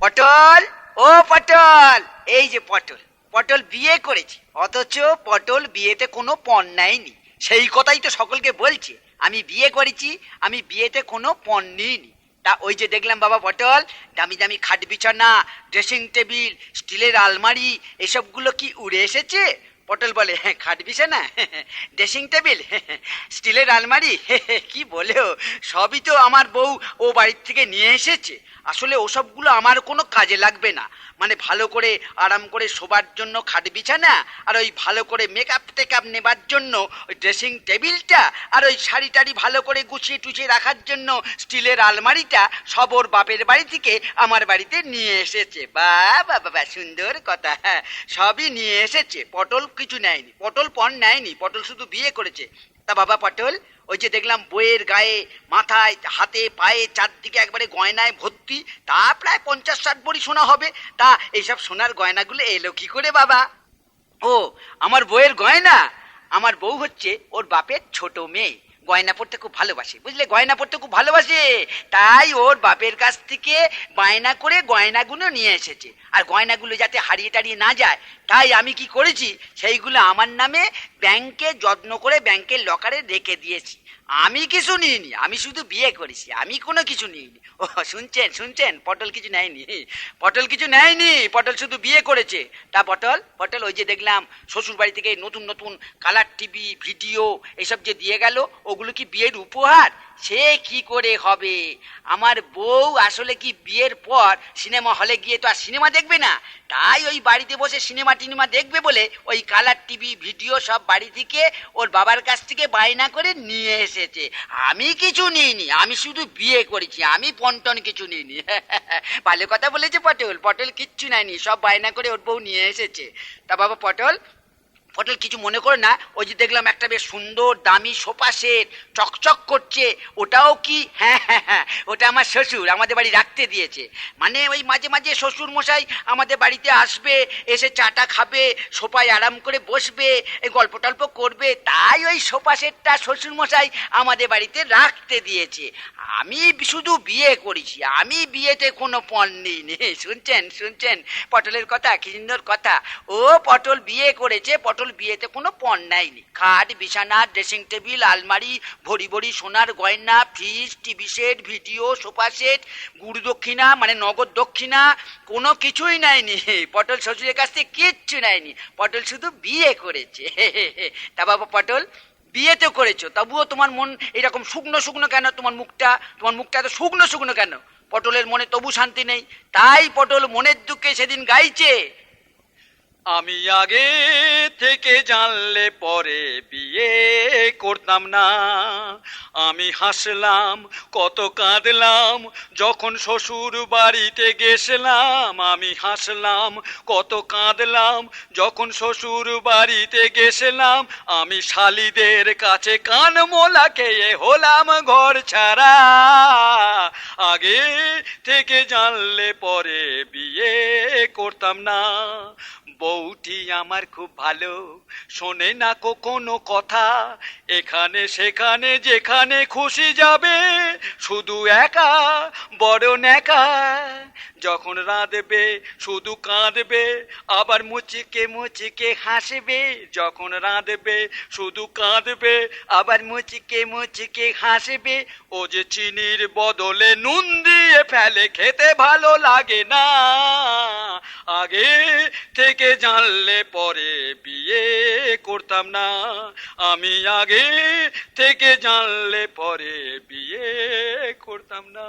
পটল, ও পটল, এই যে পটল পটল বিয়ে করেছে, অথচ পটল বিয়েতে কোনো পণ নেয়নি, সেই কথাই তো সকলকে বলছে, আমি বিয়ে করেছি, আমি বিয়েতে কোনো পণ নিইনি, তা ওই যে দেখলাম বাবা পটল, দামি দামি খাট বিছানা ড্রেসিং টেবিল স্টিলের আলমারি, এসবগুলো কি উড়ে এসেছে? পটল বলে হ্যাঁ খাট বিছানা ড্রেসিং টেবিল, স্টিলের আলমারি, কি বলেও সবই তো আমার বউ ও বাড়ির থেকে নিয়ে এসেছে। আসলে ওসবগুলো আমার কোনো কাজে লাগবে না। মানে ভালো করে আরাম করে শোবার জন্য খাট বিছানা আর ওই ভালো করে মেকআপ টেকআপ নেবার জন্য ওই ড্রেসিং টেবিলটা আর ওই শাড়ি টাড়ি ভালো করে গুছিয়ে টুছিয়ে রাখার জন্য স্টিলের আলমারিটা সব ওর বাপের বাড়ি থেকে আমার বাড়িতে নিয়ে এসেছে। বা বাবা সুন্দর কথা হ্যাঁ সবই নিয়ে এসেছে। পটল কিছু নেয়নি। পটল পণ নেয়নি, পটল শুধু বিয়ে করেছে। তা বাবা পটল, ওই যে দেখলাম বইয়ের গায়ে, মাথায়, হাতে, পায়ে, চারদিকে একবারে গয়নায় ভর্তি, তা প্রায় পঞ্চাশ ষাট বড়ি সোনা হবে। তা এইসব সোনার গয়নাগুলো এলো কি করে বাবা? ও, আমার বইয়ের গয়না? আমার বউ হচ্ছে ওর বাপের ছোট মেয়ে। গয়না পড়তে খুব ভালোবাসে, বুঝলে? গয়না পড়তে খুব ভালোবাসে। তাই ওর বাপের কাছ থেকে বায়না করে গয়নাগুলো নিয়ে এসেছে। আর গয়নাগুলো যাতে হারিয়ে টারিয়ে না যায়, তাই আমি কি করেছি? সেইগুলো আমার নামে ব্যাংকে যত্ন করে ব্যাংকের লকারে রেখে দিয়েছি। আমি কিছু নিইনি, আমি শুধু বিয়ে করেছি, আমি কোনো কিছু নিইনি। ও, শুনছেন শুনছেন, পটল কিছু নেয়নি, পটল কিছু নেয়নি, পটল শুধু বিয়ে করেছে। তা পটল পটল ওই যে দেখলাম শ্বশুর বাড়ি থেকে নতুন নতুন কালার টিভি ভিডিও এসব যে দিয়ে গেল, ওগুলো কি বিয়ের উপহার? সে কি করে হবে? আমার বউ আসলে কি বিয়ের পর সিনেমা হলে গিয়ে তো আর সিনেমা দেখবে না? তাই ওই বাড়িতে বসে সিনেমা টিনেমা দেখবে বলে ওই কালার টিভি ভিডিও সব বাড়ি থেকে ওর বাবার কাছ থেকে বায়না করে নিয়ে এসেছে। আমি কিছু নিইনি, আমি শুধু বিয়ে করেছি, আমি পন্টন কিছু নিইনি। ভালো কথা বলেছে পটল পটল কিচ্ছু নেয়নি, সব বায়না করে ওর বউ নিয়ে এসেছে। তা বাবা, পটল? পটল কিছু মনে করে না? ওই যে দেখলাম একটা বেশ সুন্দর, দামি সোফা সেট, চকচক করছে। ওটাও কি? হ্যাঁ হ্যাঁ হ্যাঁ ওটা আমার শ্বশুর, আমাদের বাড়ি রাখতে দিয়েছে। মানে ওই মাঝে মাঝে শ্বশুর মশাই আমাদের বাড়িতে আসবে, এসে চাটা খাবে, সোফায় আরাম করে বসবে এই গল্প টল্প করবে। তাই ওই সোফা সেটটা শ্বশুর মশাই আমাদের বাড়িতে রাখতে দিয়েছে। আমি শুধু বিয়ে করেছি, আমি বিয়েতে কোনো পণ নিইনি। শুনছেন শুনছেন? পটলের কথা কি সুন্দর কথা। ও পটল বিয়ে করেছে, পটল বিয়েতে কোনো পণ নেয়নি। খাট, বিছানা ড্রেসিং টেবিল আলমারি, ভরি ভরি সোনার গয়না, fridge, TV set video, sofa set গুরু দক্ষিণা মানে নগদ দক্ষিণা, কোনো কিছুই নেয়নি। পটল শ্বশুরের কাছ থেকে কিচ্ছু নেয়নি। পটল শুধু বিয়ে করেছে। তা বাবা পটল বিয়ে করেছ? তবুও তোমার মন এরকম শুকনো শুকনো কেন তোমার মুখটা? তোমার মুখটা এত শুকনো শুকনো কেন? পটলের মনে তবু শান্তি নেই। তাই পটল মনের দুঃখে সেদিন গাইছে। আমি আগে থেকে জানলে পরে বিয়ে করতাম না। আমি হাসলাম, কত কাঁদলাম, যখন শ্বশুর বাড়িতে গেছিলাম। আমি হাসলাম, কত কাঁদলাম, যখন শ্বশুর বাড়িতে গেছিলাম। আমি শালিদের কাছে কান মোলা খেয়ে হলাম ঘর ছাড়া। আগে থেকে জানলে পরে বিয়ে করতাম না। বউটি আমার খুব ভালো। শোনে না কখনো কথা। এখানে, সেখানে, যেখানে খুশি যাবে, শুধু একা, বড় নেকা যখন রাঁধবে, শুধু কাঁদবে, আবার মুচিকে মুচিকে হাসবে। যখন রাঁধবে, শুধু কাঁদবে, আবার মুচিকে মুচিকে হাসবে। ও যে চিনির বদলে নুন দিয়ে ফেলে, খেতে ভালো লাগে না। আগে থেকে জানলে পরে বিয়ে করতাম না। আমি আগে থেকে জানলে পরে বিয়ে করতাম না।